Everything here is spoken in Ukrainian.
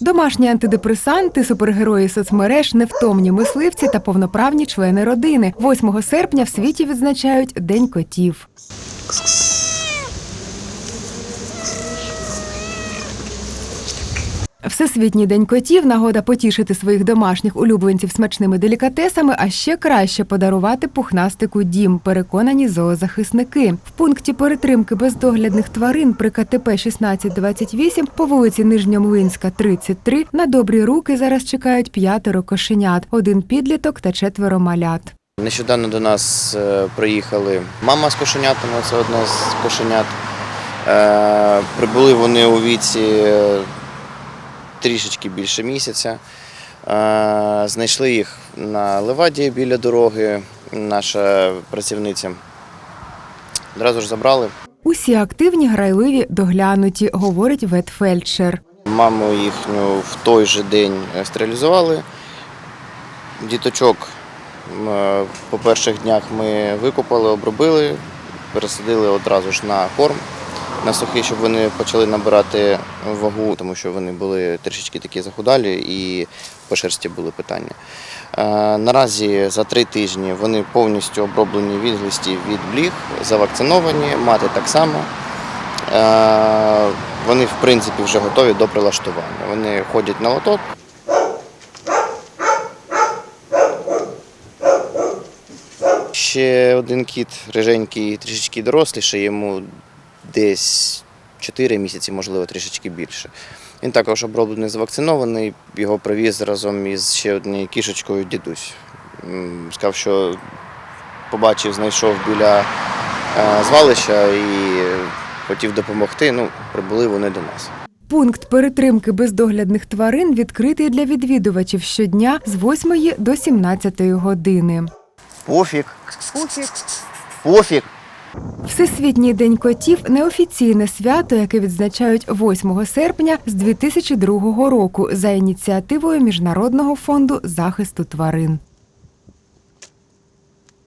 Домашні антидепресанти, супергерої соцмереж, невтомні мисливці та повноправні члени родини. 8 серпня в світі відзначають День котів. Всесвітній день котів нагода потішити своїх домашніх улюбленців смачними делікатесами, а ще краще подарувати пухнастику дім, переконані зоозахисники. В пункті перетримки бездоглядних тварин при КТП 1628 по вулиці Нижньомлинська, 33 на добрі руки зараз чекають п'ятеро кошенят, один підліток та четверо малят. Нещодавно до нас е, приїхали мама з кошенятами, це одне з кошенят. Е, Прибули вони у віці трішечки більше місяця. Е, Знайшли їх на леваді біля дороги, наша працівниця. Одразу ж забрали. Усі активні, грайливі, доглянуті, говорить ветфельдшер. Маму їхню в той же день стерилізували. Діточок е, по перших днях ми викопали, обробили, пересадили одразу ж на корм, на сухий, щоб вони почали набирати вагу, тому що вони були трішечки такі захудалі і по шерсті були питання. Е, Наразі за три тижні вони повністю оброблені від глистів від бліг, завакциновані, мати так само. Е, Вони, в принципі, вже готові до прилаштування. Вони ходять на лоток. Ще один кіт, риженький, трішечки доросліший, йому десь 4 місяці, можливо, трішечки більше. Він також оброблений, завакцинований, його привіз разом із ще однією кішечкою дідусь. Сказав, що побачив, знайшов біля е, звалища і хотів допомогти. Ну, прибули вони до нас. Пункт перетримки бездоглядних тварин відкритий для відвідувачів щодня з 8 до 17 години. Пофіг. Пофіг. Всесвітній день котів неофіційне свято, яке відзначають 8 серпня з 2002 року за ініціативою Міжнародного фонду захисту тварин.